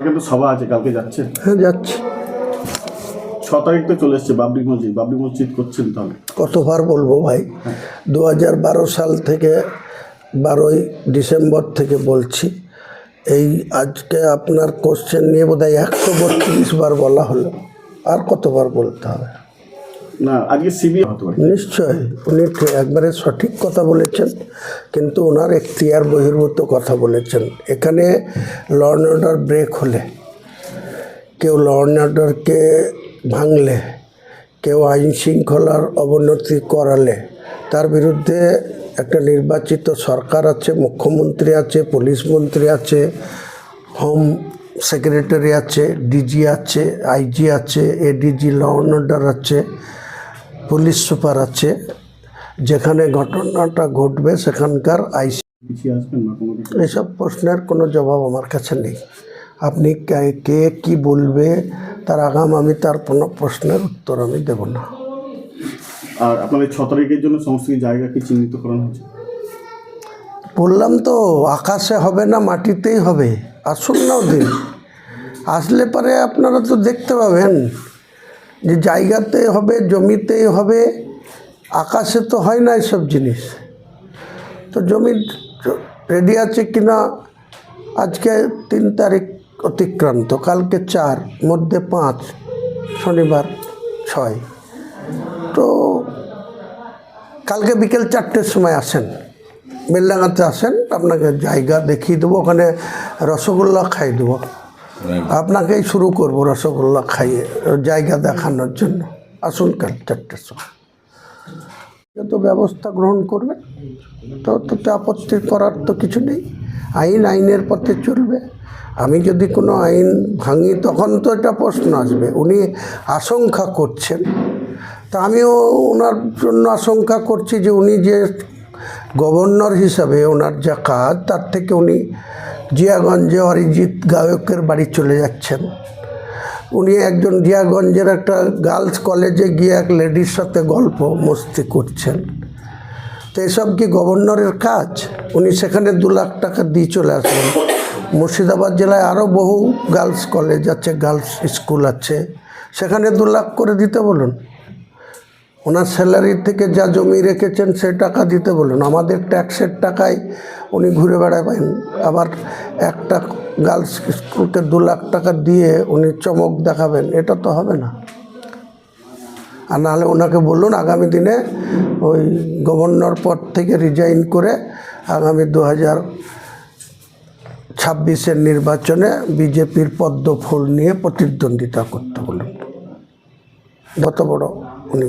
কালকে তো সভা আছে কালকে যাচ্ছে। হ্যাঁ যাচ্ছি। ছ তারিখ তো চলে এসছে বাবরি মসজিদ। বাবরি মসজিদ করছেন তাহলে। কতবার বলব ভাই? দু হাজার বারো সাল থেকে বারোই ডিসেম্বর থেকে বলছি। এই আজকে আপনার কোশ্চেন নিয়ে বোধহয় একশো বত্রিশ বার বলা হলো। আর কতবার বলতে হবে? নিশ্চয়, উনি একবারে সঠিক কথা বলেছেন, কিন্তু ওনার এখতিয়ার বহির্ভূত কথা বলেছেন। এখানে ল অর্ডার ব্রেক হলে, কেউ ল অর্ডারকে ভাঙলে, কেউ আইন শৃঙ্খলার অবনতি করালে, তার বিরুদ্ধে একটা নির্বাচিত সরকার আছে, মুখ্যমন্ত্রী আছে, পুলিশ মন্ত্রী আছে, হোম সেক্রেটারি আছে, ডিজি আছে, আইজি আছে, এডিজি ল অ্যান্ড অর্ডার আছে পুলিশ সুপার আছে যেখানে ঘটনাটা ঘটবে সেখানকার আইসি এসব প্রশ্নের কোনো জবাব আমার কাছে নেই। আপনি কে কে বলবে তার আগাম আমি তার কোনো প্রশ্নের উত্তর আমি দেব না। আর আপনাদের ছ তারিখের জন্য সমস্ত জায়গা কি চিহ্নিত করানো হয়েছে? বললাম তো আকাশে হবে না মাটিতেই হবে। আসুন না ওদিন। আসলে পরে আপনারা তো দেখতে পাবেন। যে জায়গাতে হবে, জমিতে হবে, আকাশে তো হয় না এসব জিনিস। তো জমি রেডি আছে কিনা, আজকে তিন তারিখ অতিক্রান্ত, কালকে চার, মধ্যে পাঁচ, শনিবার ছয়। তো কালকে বিকেল চারটের সময় আসেন বেলডাঙাতে আসেন, আপনাকে জায়গা দেখিয়ে দেবো, ওখানে রসগোল্লা খাই দেবো। আপনাকেই শুরু করব রসগোল্লা খাইয়ে, জায়গা দেখানোর জন্য। আসুন কাল চারটের সময় যত ব্যবস্থা গ্রহণ করবেন তো তাতে আপত্তি করার তো কিছু নেই। আইন আইনের পথে চলবে। আমি যদি কোনো আইন ভাঙি, তখন তো এটা প্রশ্ন আসবে। উনি আশঙ্কা করছেন। তা আমিও ওনার জন্য আশঙ্কা করছি যে উনি যে গভর্নর হিসাবে ওনার যা কাজ, তার থেকে উনি জিয়াগঞ্জে অরিজিৎ গায়কের বাড়ি চলে যাচ্ছেন। উনি একজন জিয়াগঞ্জের একটা গার্লস কলেজে গিয়ে এক লেডির সাথে গল্প মস্তি করছেন। তো এসব কি গভর্নরের কাজ? উনি সেখানে দু লাখ টাকা দিয়ে চলে আসবেন। মুর্শিদাবাদ জেলায় আরও বহু গার্লস কলেজ আছে, গার্লস স্কুল আছে। সেখানে দু লাখ করে দিতে বলুন। ওনার স্যালারি থেকে যা জমি রেখেছেন সে টাকা দিতে বলুন আমাদের ট্যাক্সের টাকায় উনি ঘুরে বেড়াবেন আবার একটা গার্লস স্কুলকে দু লাখ টাকা দিয়ে উনি চমক দেখাবেন, এটা তো হবে না। আর নাহলে ওনাকে বলুন আগামী দিনে ওই গভর্নর পদ থেকে রিজাইন করে আগামী দু হাজার ছাব্বিশের নির্বাচনে বিজেপির পদ্ম ফুল নিয়ে প্রতিদ্বন্দ্বিতা করতে বলুন। যত বড় উনি